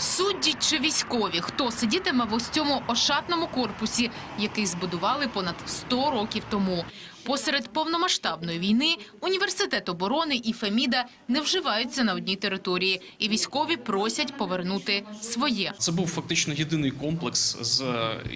Судді чи військові, хто сидітиме в ось цьому ошатному корпусі, який збудували понад 100 років тому. Посеред повномасштабної війни університет оборони і Феміда не вживаються на одній території, і військові просять повернути своє. Це був фактично єдиний комплекс з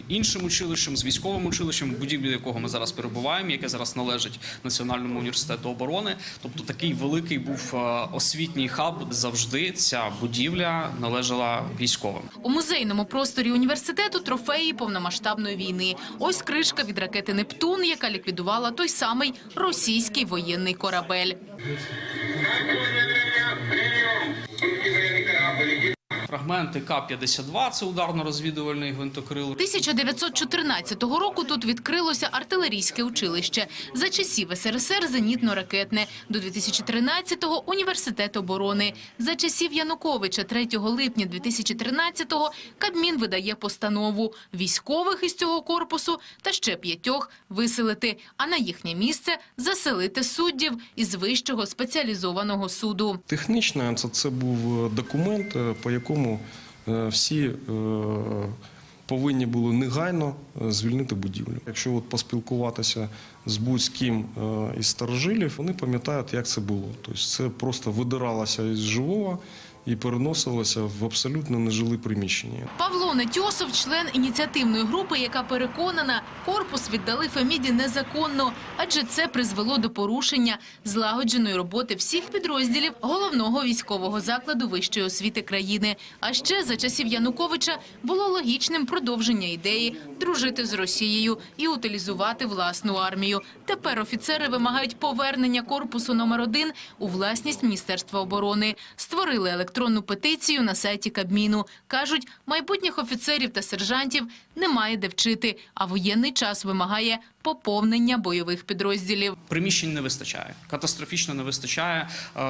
іншим училищем, з військовим училищем, будівлі якого ми зараз перебуваємо, яке зараз належить Національному університету оборони. Тобто такий великий був е, освітній хаб. Завжди ця будівля належала військовим. У музейному просторі університету трофеї повномасштабної війни. Ось кришка від ракети Нептун, яка ліквідувала той самий російський воєнний корабель. Фрагменти К-52 – це ударно-розвідувальний гвинтокрил. 1914 року тут відкрилося артилерійське училище. За часів СРСР зенітно-ракетне. До 2013-го – університет оборони. За часів Януковича 3 липня 2013-го Кабмін видає постанову військових із цього корпусу та ще п'ятьох виселити, а на їхнє місце заселити суддів із вищого спеціалізованого суду. Технічно це, це був документ, по якому е, всі е, повинні були негайно е, звільнити будівлю. Якщо от поспілкуватися з будь-ким із старожилів, вони пам'ятають, як це було. Тобто це просто видиралося із живого і переносилося в абсолютно нежилі приміщення. Павло Нетьосов – член ініціативної групи, яка переконана, корпус віддали Феміді незаконно, адже це призвело до порушення злагодженої роботи всіх підрозділів головного військового закладу вищої освіти країни. А ще за часів Януковича було логічним продовження ідеї дружити з Росією і утилізувати власну армію. Тепер офіцери вимагають повернення корпусу номер один у власність Міністерства оборони. Створили електронну петицію на сайті Кабміну. Кажуть, майбутніх офіцерів та сержантів немає де вчити, а воєнний час вимагає поповнення бойових підрозділів. Приміщень не вистачає, катастрофічно не вистачає. Е,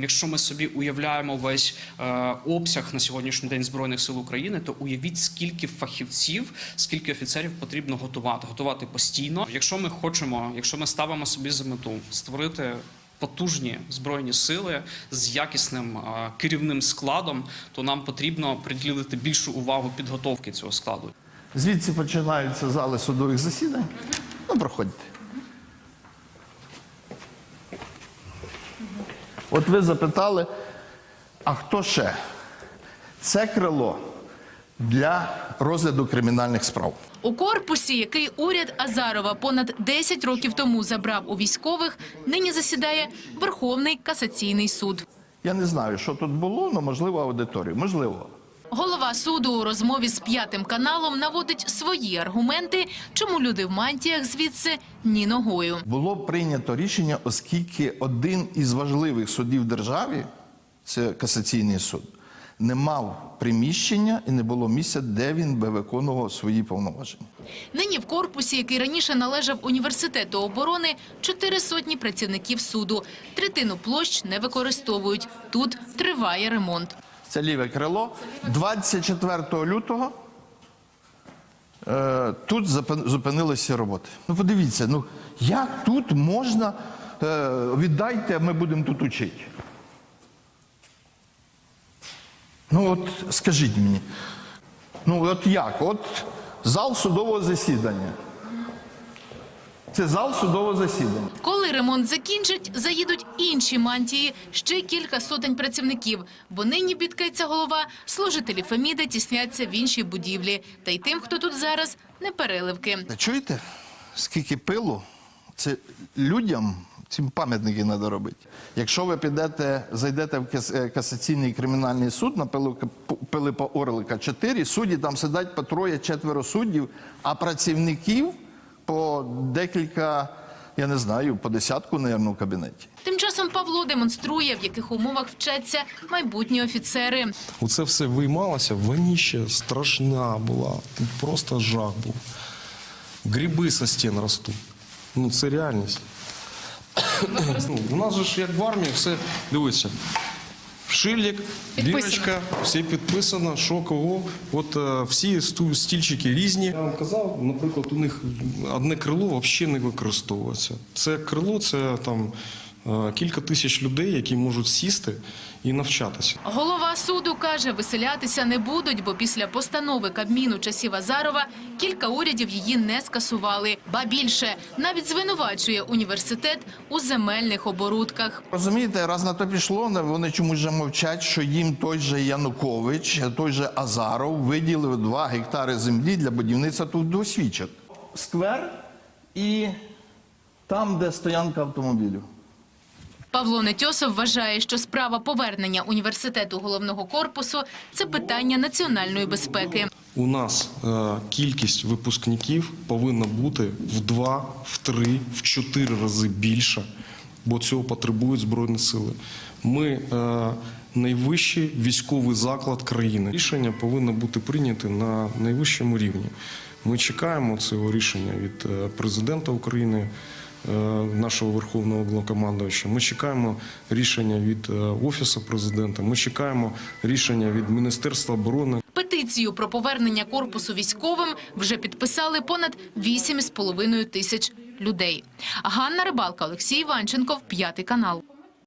Якщо ми собі уявляємо весь е, обсяг на сьогоднішній день збройних сил України, то уявіть, скільки фахівців, скільки офіцерів потрібно готувати, готувати постійно. Якщо ми хочемо, якщо ми ставимо собі за мету створити. Потужні збройні сили з якісним керівним складом, то нам потрібно приділити більшу увагу підготовки цього складу. Звідси починаються зали судових засідань. Ну, проходьте. От ви запитали, а хто ще? Це крило для розгляду кримінальних справ. У корпусі, який уряд Азарова понад 10 років тому забрав у військових, нині засідає Верховний касаційний суд. Я не знаю, що тут було, але можливо аудиторію. Можливо. Голова суду у розмові з п'ятим каналом наводить свої аргументи, чому люди в мантіях звідси ні ногою. Було прийнято рішення, оскільки один із важливих судів державі, це касаційний суд, не мав приміщення і не було місця, де він би виконував свої повноваження. Нині в корпусі, який раніше належав університету оборони, чотири сотні працівників суду. Третину площ не використовують. Тут триває ремонт. Це ліве крило. 24 лютого е, тут зупинилися роботи. Ну подивіться, ну як тут можна е, віддайте, ми будемо тут учити. Ну от скажіть мені, ну от як? От зал судового засідання. Це зал судового засідання. Коли ремонт закінчать, заїдуть інші мантії, ще кілька сотень працівників. Бо нині бідкається голова, служителі Феміда тісняться в іншій будівлі. Та й тим, хто тут зараз, не переливки. Чуєте, скільки пилу? Це людям цим пам'ятники треба робити. Якщо ви підете, зайдете в е, касаційний кримінальний суд на Пилипа Орлика 4, судді там сидять по троє, четверо суддів, а працівників по декілька, я не знаю, по десятку, мабуть, в кабінеті. Тим часом Павло демонструє, в яких умовах вчаться майбутні офіцери. Оце все виймалося, воніще страшна була. Тут просто жах був. Гриби со стін ростуть. Ну, це реальність. ну, у нас же ж як в армії все дивися. Підписано. бірочка, все підписано, що кого. От е, всі сту- стільчики різні. Я вам казав, наприклад, у них одне крило взагалі не використовується. Це крило, це там кілька тисяч людей, які можуть сісти і навчатися. Голова суду каже, виселятися не будуть, бо після постанови Кабміну часів Азарова кілька урядів її не скасували. Ба більше, навіть звинувачує університет у земельних оборудках. Розумієте, раз на то пішло, не- вони чомусь же мовчать, що їм той же Янукович, той же Азаров виділив 2 гектари землі для будівництва тут досвідчать. Сквер і там, де стоянка автомобілів. Павло Нетьосов вважає, що справа повернення університету головного корпусу – це питання національної безпеки. У нас е, кількість випускників повинна бути в два, в три, в чотири рази більша, бо цього потребують Збройні сили. Ми е, найвищий військовий заклад країни. Рішення повинно бути прийняте на найвищому рівні. Ми чекаємо цього рішення від е, президента України. Е, Нашого верховного головнокомандуюча. Ми чекаємо рішення від е, офісу президента. Ми чекаємо рішення від Міністерства оборони. Петицію про повернення корпусу військовим вже підписали понад 8,5 тисяч людей. Ганна Рибалка, Олексій Іванченков, п'ятий канал.